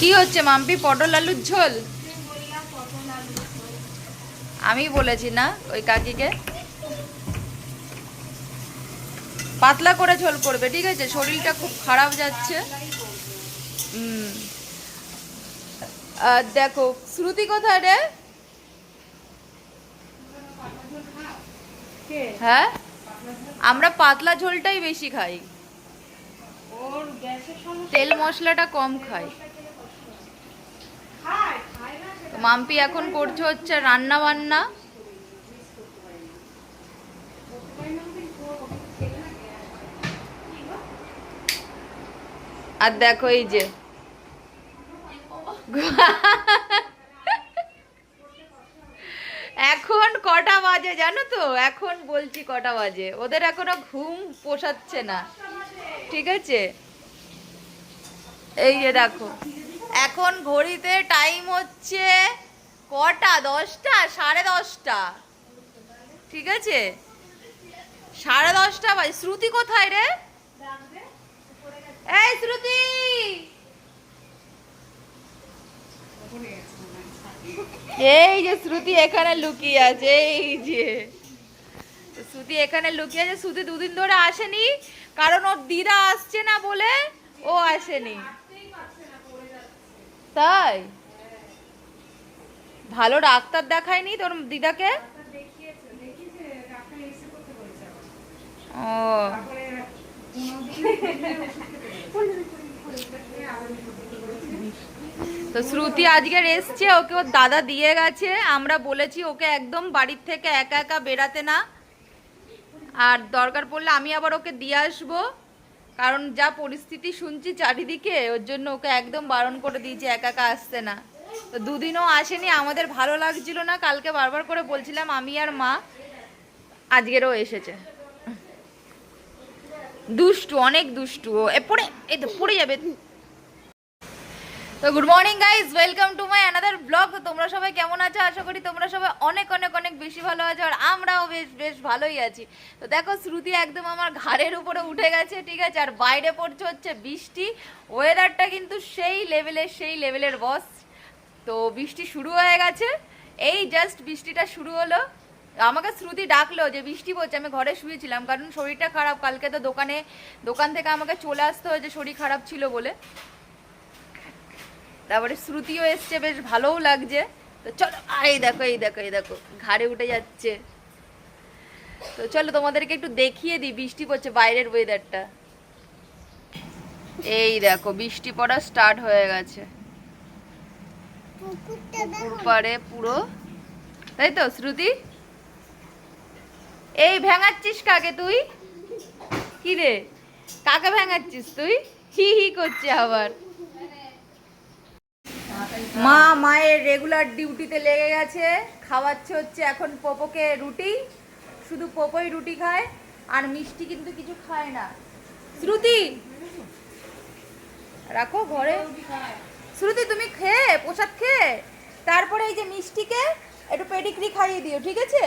কি হচ্ছে মাম্পি? পটল আলুর ঝোল? আমি বলেছি না ওই কাকিকে। পাতলা করে ঝোল করবে ঠিক আছে? শরীরটা খুব খারাপ যাচ্ছে। আর দেখো শ্রুতি কোথায় রে? হ্যাঁ? আমরা পাতলা ঝোলটাই বেশি খাই। তেল মশলাটা কম খাই খায় খায় না তো মাম্পি এখন করছে হচ্ছে রান্না বান্না। আর দেখো এই যে। এখন কটা বাজে জানো তো? এখন বলছি কটা বাজে। ওদের এখনও ঘুম পোষাচ্ছে না। ঠিক আছে? এই যে দেখো। এখন ঘড়িতে টাইম হচ্ছে কটা? দশটা? সাড়ে দশটা। ঠিক আছে? সাড়ে দশটা বাজে। শ্রুতি কোথায় রে? এই শ্রুতি! এই যে শ্রুতি এখানে লুকিয়ে আছে, এই যে। শ্রুতি এখানে লুকিয়ে আছে। শ্রুতি দুদিন ধরে আসেনি, কারণ ওর দিদা আসছে না বলে ও আসেনি। তাই ভালো ডাক্তার দেখায়নি তোর দিদাকে। ও। তো শ্রুতি আজকে এসছে, ওকে ওর দাদা দিয়ে গেছে আমরা বলেছি ওকে একদম বাড়ির থেকে একা একা বেরাতে না আর দরকার পড়লে আমি আবার ওকে দিয়ে আসব কারণ যা পরিস্থিতি শুনছি চারিদিকে, ওর জন্য ওকে একদম বারণ করে দিয়েছি, একা একা আসতে না। তো দুদিনও আসেনি, আমাদের ভালো লাগছিল না, কালকে বারবার করে বলছিলাম আমি আর মা আজকেরও এসেছে। দুষ্টু, অনেক দুষ্টু এ পড়ে, এই তো, পড়ে যাবে। তো good morning guys welcome to my another blog তো তোমরা সবাই কেমন আছো? আশা করি তোমরা সবাই অনেক অনেক অনেক বেশি ভালো আছো আর আমরাও বেশ বেশ ভালোই আছি। তো দেখো, শ্রুতি একদম আমার ঘাড়ের উপরে উঠে গেছে, ঠিক আছে? আর বাইরে পড়ছে হচ্ছে বৃষ্টি। ওয়েদারটা কিন্তু সেই লেভেলের সেই লেভেলের বস তো বৃষ্টি শুরু হয়ে গেছে। এই জাস্ট বৃষ্টিটা শুরু হলো। আমাকে শ্রুতি ডাকলো যে, বৃষ্টি পড়ছে, আমি ঘরে শুয়েছিলাম, কারণ শরীরটা খারাপ। কালকে তো দোকানে, দোকান থেকে আমাকে চলে আসতে হয়েছে শরীর খারাপ ছিল বলে। তারপরে শ্রুতিও এসছে, বেশ ভালোও লাগছে। তো চলো এই দেখো এই দেখো এই দেখো, ঘাড়ে উঠে যাচ্ছে। তো চলো, তোমাদেরকে একটু দেখিয়ে দিই, বৃষ্টি পড়ছে বাইরের ওয়েদারটা এই দেখো, বৃষ্টি পড়া স্টার্ট হয়ে গেছে। পুকুর পুরো। তাই তো, শ্রুতি? এই ভেঙাচ্ছিস কাকে তুই? কি রে? কাকে ভেঙাচ্ছিস তুই? হি হি করছে আবার। মা মায়ের রেগুলার ডিউটিতে লেগে গেছে, খাওয়াচ্ছে হচ্ছে এখন পোপোকে রুটি, শুধু পোপোই রুটি খায়, আর মিষ্টি কিন্তু কিছু খায় না। শ্রুতি! রাখো ঘরে। শ্রুতি, তুমি খেয়ে, প্রসাদ খেয়ে, তারপরে এই যে মিষ্টিকে একটু পেডিগ্রি খাইয়ে দিও, ঠিক আছে?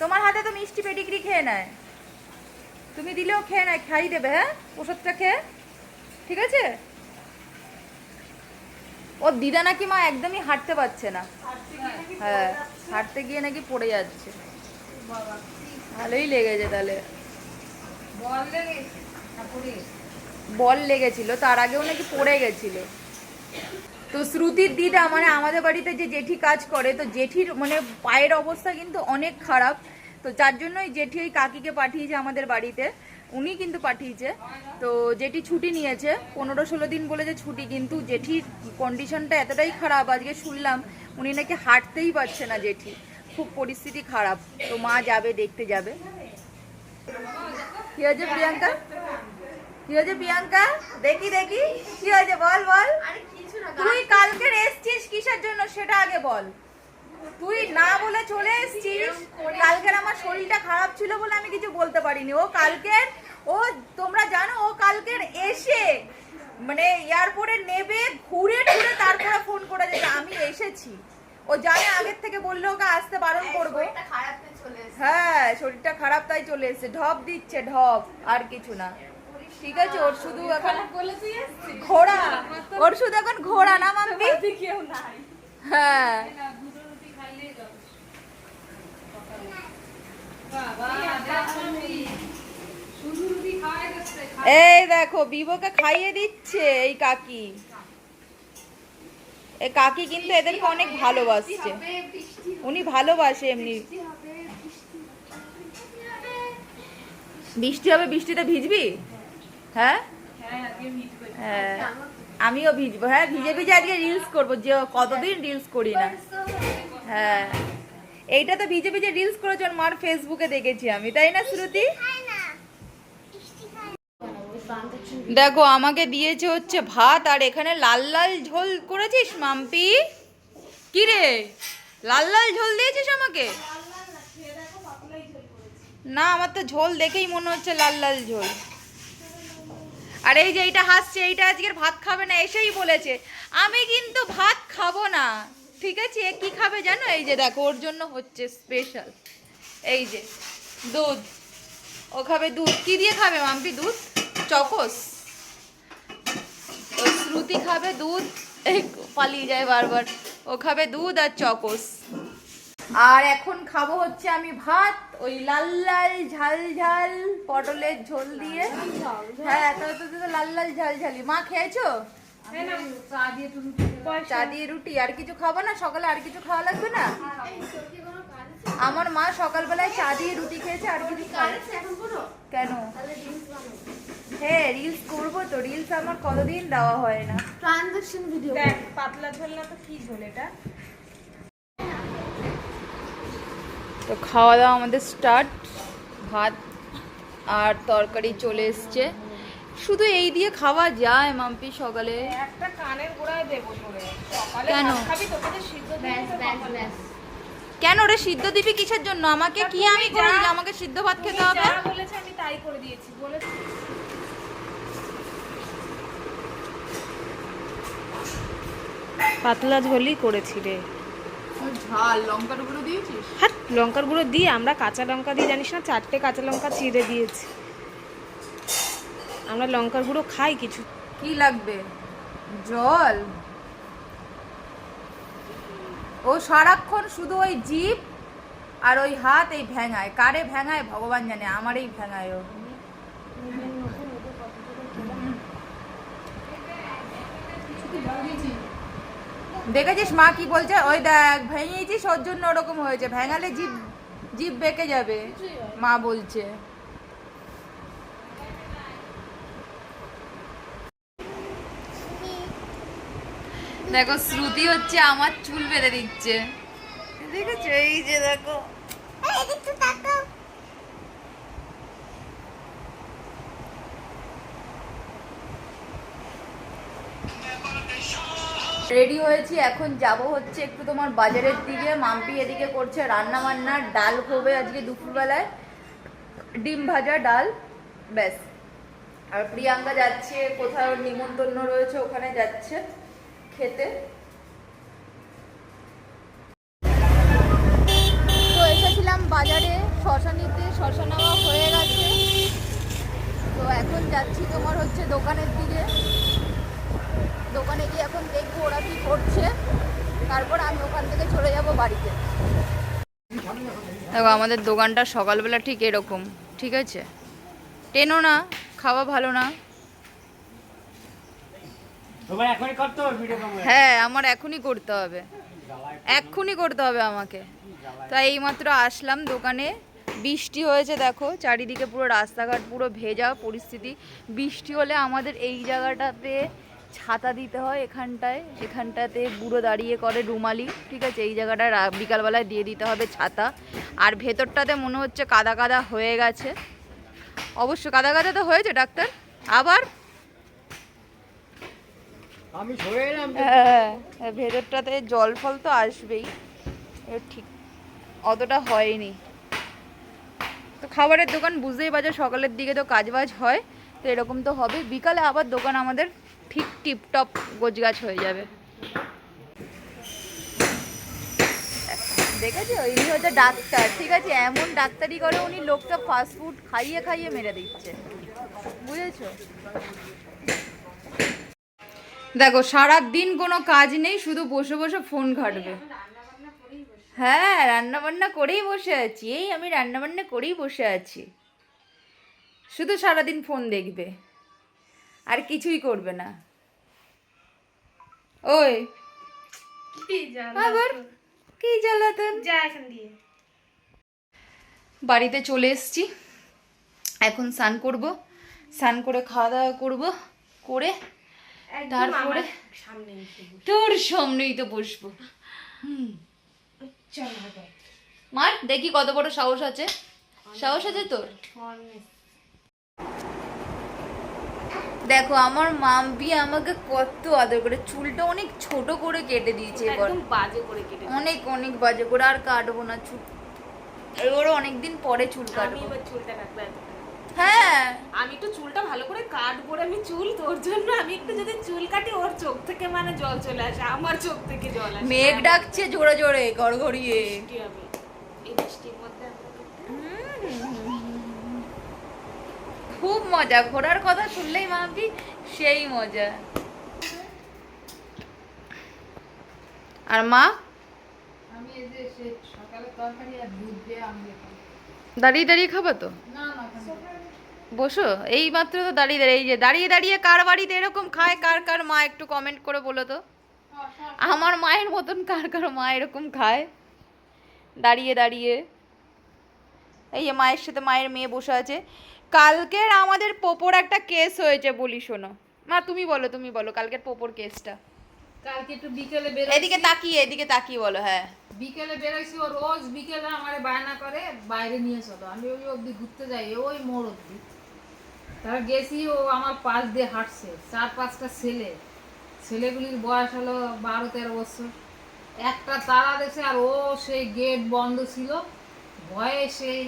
তোমার হাতে তো মিষ্টি পেডিগ্রি খেয়ে নেয়। তুমি দিলেও খেয়ে নেয়, খাইয়ে দেবে হ্যাঁ? প্রসাদটা খেয়ে, ঠিক আছে? ওর দিদা নাকি মা একদমই হাঁটতে পারছে না। হ্যাঁ হাঁটতে গিয়ে নাকি পড়ে যাচ্ছে। ভালোই লেগেছে তাহলে। বল লেগেছিল, তার আগেও নাকি পড়ে গেছিল। তো শ্রুতির দিদা মানে আমাদের বাড়িতে যে জেঠি কাজ করে, তো জেঠির মানে পায়ের অবস্থা কিন্তু অনেক খারাপ। তো যার জন্যই জেঠি ওই কাকিকে পাঠিয়েছে আমাদের বাড়িতে। উনি কিন্তু পাঠিয়েছে। তো জেঠি ছুটি নিয়েছে। পনেরো ষোলো দিন বলে যে ছুটি কিন্তু জেঠির কন্ডিশনটা এতটাই খারাপ আজকে শুনলাম উনি নাকি হাঁটতেই পারছে না জেঠি। খুব পরিস্থিতি খারাপ। তো মা যাবে দেখতে যাবে। কি হয়েছে প্রিয়াঙ্কা? কি হয়েছে প্রিয়াঙ্কা? দেখি দেখি। কি হয়েছে বল বল। তুই কালকে এসছিস কিসের জন্য? সেটা আগে বল। তুই না বলে চলে এসছিস? কালকের আমার শরীরটা খারাপ ছিল বলে আমি কিছু বলতে পারিনি। ও কালকের ও তোমরা জানো ও কালকের এসে মানে এয়ারপোর্টে নেবে ঘুরে ঘুরে তারপরে ফোন করে যে আমি এসেছি। ও জানে আগের থেকে বললে ওকে আসতে বারণ করব। হ্যাঁ শরীরটা খারাপ তাই চলে এসেছে। ঢপ দিচ্ছে ঢপ আর কিছু না। ঠিক আছে ওর শুধু এখন বলে ঘোড়া। ওর শুধু এখন ঘোড়া না মাম্পি নাই। হ্যাঁ না দুটো রুটি খাইলেই যথেষ্ট বাবা দেখি শুধু রুটি খাওয়াই যাচ্ছে এই দেখো বিবোকে খাইয়ে দিচ্ছে এই কাকি। এই কাকি কিন্তু এদেরকে অনেক ভালোবাসছে। উনি ভালোবাসে এমনি। বৃষ্টি হবে, বৃষ্টিতে ভিজবি? হ্যাঁ? হ্যাঁ হ্যাঁ আমিও ভিজবো। হ্যাঁ ভিজে ভিজে আজকে রিলস করব, যে কতদিন রিলস করি না। হ্যাঁ। এইটা তো ভিজে ভিজে রিলস করেছে মার ফেসবুকে দেখেছি আমি, তাই না, শ্রুতি? দেখো, আমাকে দিয়েছে হচ্ছে ভাত আর এখানে লাল লাল ঝোল করেছিস, মাম্পি? কি রে? লাল লাল ঝোল দিয়েছিস আমাকে? না, আমার তো ঝোল দেখেই মনে হচ্ছে লাল লাল ঝোল। আর এই যে এইটা হাসছে, এইটা আজকের ভাত খাবে না, এসেই বলেছে, আমি কিন্তু ভাত খাব না। ঠিক আছে এ কি খাবে জানো? এই যে দেখো ওর জন্য হচ্ছে স্পেশাল এই যে দুধ। ও খাবে দুধ। কি দিয়ে খাবে মাম্পি দুধ? চকোস। ও শ্রুতি খাবে দুধ। এই পালিয়ে যায় বারবার। ও খাবে দুধ আর চকোস। আর এখন খাব হচ্ছে আমি ভাত ওই লাল লাল ঝাল ঝাল পটলের ঝোল দিয়ে। হ্যাঁ তো লাল লাল ঝাল ঝালি। মা খেয়েছো? চা দিয়ে তুমি চা দিয়ে রুটি আর কিছু খাব না? সকালে আর কিছু খাওয়া লাগবে না? আমার মা সকালবেলায় চা দিয়ে রুটি খেয়েছে আর কিছু কেন? হ্যাঁ রিলস করব তো। রিলস আমার কতদিন দেওয়া হয় না। ট্রানজাকশন ভিডিও দেখ পাতলা ঝোল না তো কি ঝোল এটা? তো খাওয়া দাওয়া আমাদের স্টার্ট ভাত আর তরকারি চলে এসছে। শুধু এই দিয়ে খাওয়া যায় মাম্পি সকালে। একটা কানের গোড়ায় দেবো তোরে। সকালে কেন? খাবি তোকে সিদ্ধ দিয়ে ব্যাস ব্যাস ব্যাস। কেন রে সিদ্ধ দিবি কিসের জন্য? আমাকে কি আমি করি আমাকে সিদ্ধ ভাত খেতে হবে? যা বলেছে আমি তাই করে দিয়েছি বলেছি। পাতলা ঝোলই করেছি রে। ঝাল লঙ্কার গুঁড়ো দিয়েছিস? হ্যাঁ লঙ্কার গুঁড়ো দিয়ে আমরা কাঁচা লঙ্কা দিয়ে জানিস না? চারটে কাঁচা লঙ্কা চিড়ে দিয়েছি। আমরা লঙ্কার গুঁড়ো খাই কিছু। কি লাগবে? জল? ও সারাক্ষণ শুধু ওই জিভ আর ওই হাত এই ভেঙায়। কারে ভেঙায়? ভগবান জানে আমার এই ভেঙায় ও। দেখেছিস মা কি বলছে? ওই দেখ ভেঙেছিস ওর জন্য ওরকম হয়েছে। ভেঙালে জিভ জিভ বেঁকে যাবে, মা বলছে। দেখো শ্রুতি হচ্ছে আমার চুল বেঁধে দিচ্ছে। দেখেছ? এই যে দেখো। রেডি হয়েছি এখন যাব হচ্ছে একটু তোমার বাজারের দিকে। মাম্পি এদিকে করছে রান্না বান্না ডাল হবে আজকে দুপুরবেলায়। ডিম ভাজা ডাল ব্যাস। আর প্রিয়াঙ্কা যাচ্ছে কোথাও নিমন্ত্রণ রয়েছে ওখানে যাচ্ছে। খেতে। তো এসেছিলাম বাজারে, শশা নিতে, শশা নেওয়া হয়ে গেছে। তো এখন যাচ্ছি তোমার হচ্ছে দোকানের দিকে। দোকানে গিয়ে এখন দেখব ওরা কি করছে। তারপর আমি ওখান থেকে চলে যাব বাড়িতে। দেখো, আমাদের দোকানটা সকালবেলা ঠিক এরকম, ঠিক আছে? টেনো না, খাওয়া ভালো না তোমার এখনই করতে হবে ভিডিও কল হ্যাঁ আমার এখনই করতে হবে। এক্ষুনি করতে হবে আমাকে। তাই এইমাত্র আসলাম দোকানে। বৃষ্টি হয়েছে দেখো। চারিদিকে পুরো রাস্তাঘাট পুরো ভেজা পরিস্থিতি। বৃষ্টি হলে আমাদের এই জায়গাটাতে ছাতা দিতে হয় এখানটায়। এখানটাতে বুড়ো দাঁড়িয়ে করে রুমালি ঠিক আছে? এই জায়গাটা বিকালবেলায় দিয়ে দিতে হবে ছাতা। আর ভেতরটাতে মনে হচ্ছে কাদা কাদা হয়ে গেছে। অবশ্য কাদা কাদা তো হয়েছে ডাক্তার। আবার হ্যাঁ ভেতরটাতে জল ফল তো আসবেই। ঠিক অতটা হয়নি। তো খাবারের দোকান বুঝতেই পারছ, সকালের দিকে তো কাজবাজ হয়, তো এরকম তো হবে। বিকালে আবার দোকান আমাদের ঠিক টিপটপ গোছগাছ হয়ে যাবে। দেখেছ? ইনি হচ্ছে ডাক্তার, ঠিক আছে? এমন ডাক্তারি করে উনি লোকটা ফাস্ট ফুড খাইয়ে খাইয়ে মেরে দিচ্ছে। বুঝেছ? দেখো সারা দিন কোনো কাজ নেই শুধু বসে বসে ফোন ঘাটবে। হ্যাঁ রান্না বান্না করেই বসে আছি এই আমি রান্না বান্না করেই বসে আছি। শুধু সারাদিন ফোন দেখবে আর কিছুই করবে না। ওই আবার কি জ্বালাতন? বাড়িতে চলে এসেছি এখন স্নান করব স্নান করে খাওয়া দাওয়া করব করে তারপরে। তোর সামনেই তো বসবো। মার দেখি কত বড় সাহস আছে। সাহস আছে তোর? দেখো আমার মাম্পি আমাকে কত আদর করে চুলটা অনেক ছোট করে কেটে দিয়েছে এবার। বাজে করে কেটে অনেক অনেক বাজে করে আর কাটবো না চুল এবারও অনেকদিন পরে চুল কাটবো। চুলটা কাটবো। হ্যাঁ। আমি একটু চুলটা ভালো করে কাটবো আমি চুল তোর জন্য আমি একটু যদি চুল কাটি ওর চোখ থেকে মানে জল চলে আসে আমার চোখ থেকে জল আসে। মেঘ ডাকছে জোরে জোরে গড়গড়িয়ে। কি এই বৃষ্টির মধ্যে খুব মজা ঘোরার কথা শুনলেই মাম্পি সেই মজা। আর মা? আমি এই যে সকালে তরকারি আর দুধ দিয়ে আমি দাঁড়িয়ে দাঁড়িয়ে খাব তো? বসো, এই মাত্র তো দাঁড়িয়ে দাঁড়িয়ে, এই যে দাঁড়িয়ে দাঁড়িয়ে কার বাড়িতে এরকম খায়, কার কার মা একটু কমেন্ট করে বলো তো? আমার মায়ের মতন কার কার মা এরকম খায়? দাঁড়িয়ে দাঁড়িয়ে। এই যে মায়ের সাথে মায়ের মেয়ে বসে আছে। কালকের আমাদের পোপোর একটা কেস হয়েছে, বলি শোনো। মা, তুমি বলো তুমি বলো, কালকের পোপোর কেসটা কালকে একটু বিকেলে বেরো এদিকে তাকিয়ে এদিকে তাকিয়ে বলো হ্যাঁ। বিকেলে বেরোইছি ও রোজ বিকেলে আমারে বায়না করে বাইরে নিয়ে চলো। আমি ওই অবধি ঘুরতে যাই ওই মোড় অবধি। গেছি ও আমার পাশ দিয়ে হাঁটছে চার পাঁচটা ছেলে। ছেলেগুলির বয়স হলো বারো তেরো বছর। একটা তারা দেখছে আর ও সেই গেট বন্ধ ছিল। ভয়ে সেই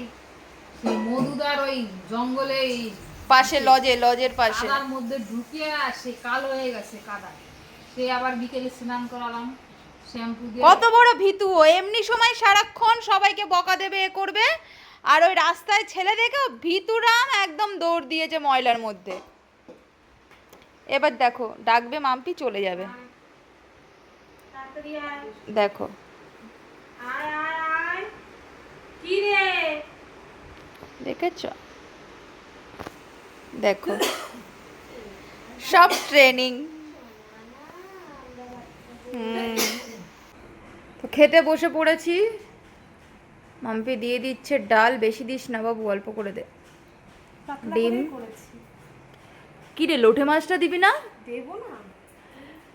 সেই মধুদার ওই জঙ্গলে পাশে লজে লজের পাশে। মধ্যে ঢুকিয়ে আর সে কালো হয়ে গেছে কাদা সে আবার বিকেলে স্নান করালাম শ্যাম্পু দিয়ে। কত বড় ভীতু ও এমনি সময় সারাক্ষণ সবাইকে বকা দেবে এ করবে আর ওই রাস্তায় ছেলে দেখে ভীতুরাম একদম দৌড় দিয়েছে ময়লার মধ্যে। এবার দেখো ডাকবে মাম্পি চলে যাবে। দেখো। আয় আয় আয়। কি রে? দেখেছ? দেখো। সব ট্রেনিং তো খেতে বসে পড়েছি। মাম্পি দিয়ে দিচ্ছে ডাল বেশি দিস না বাবু অল্প করে দে। ডিম। কি রে লোটে মাছটা দিবি না? দেবো না।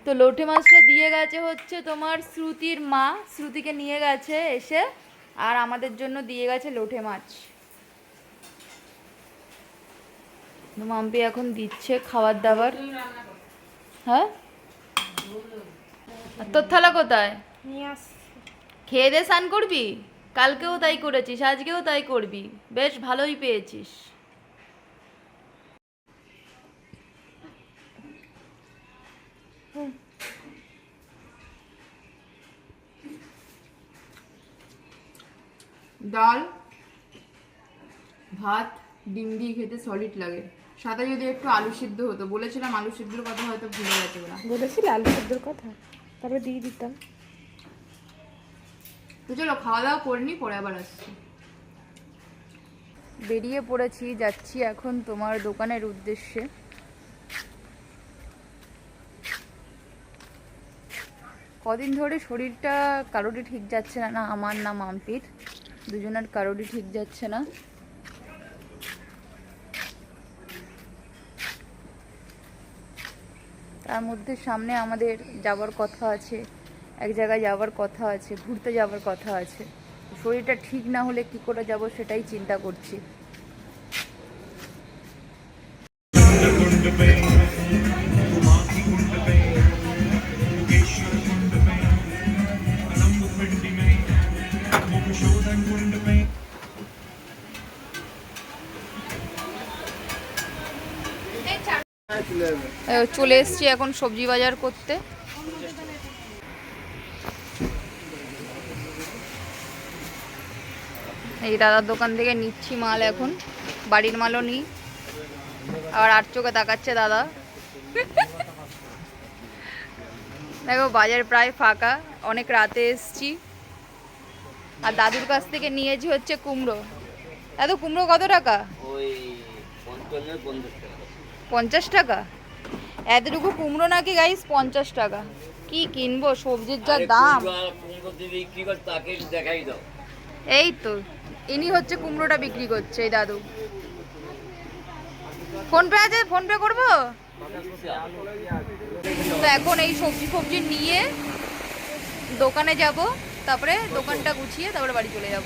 তো লোটে মাছটা দিয়ে গেছে হচ্ছে তোমার শ্রুতির মা শ্রুতিকে নিয়ে গেছে এসে আর আমাদের জন্য দিয়ে গেছে লোটে মাছ। তো মাম্পি এখন দিচ্ছে খাবার দাবার হ্যাঁ? আর তোর থালা কোথায়? খেয়ে দে স্নান করবি? কালকেও তাই করেছিস আজকেও তাই করবি। বেশ ভালোই পেয়েছিস। ডাল ভাত ডিম দিয়ে খেতে সলিড লাগে। সাথে যদি একটু আলু সিদ্ধ হতো বলেছিলাম আলু সিদ্ধর কথা হয়তো ভুলে গেছে ওরা। বলেছিলে আলু সিদ্ধর কথা? তারপরে দিয়ে দিতাম। তো চলো খাওয়া দাওয়া করিনি পরে আবার আসছি। বেরিয়ে পড়েছি যাচ্ছি এখন তোমার দোকানের উদ্দেশ্যে। কদিন ধরে শরীরটা কারোরই ঠিক যাচ্ছে না না আমার না মাম্পির। দুজনের কারোরই ঠিক যাচ্ছে না। তার মধ্যে সামনে আমাদের যাওয়ার কথা আছে, এক জায়গায় যাওয়ার কথা আছে, ঘুরতে যাওয়ার কথা আছে। শরীরটা ঠিক না হলে কি করে যাব সেটাই চিন্তা করছি। চলে এসছি এখন সবজি বাজার করতে। এই দাদার দোকান থেকে নিচ্ছি মাল এখন, বাড়ির মালও নিই। আবার আর চোখে তাকাচ্ছে দাদা। দেখো, বাজার প্রায় ফাঁকা, অনেক রাতে এসছি। আর দাদুর কাছ থেকে নিয়েছি হচ্ছে কুমড়ো। দাদু, কুমড়ো কত টাকা? ওই টাকা পঞ্চাশ টাকা? এতটুকু কুমড়ো নাকি গাইস? পঞ্চাশ টাকা। কি কিনবো? সবজির যা দাম। এই তো ইনি হচ্ছে কুমড়োটা বিক্রি করছে এই দাদু। ফোন পে আছে? ফোন পে করব? তো এখন এই সবজি ফবজি নিয়ে দোকানে যাব তারপরে দোকানটা গুছিয়ে তারপরে বাড়ি চলে যাব।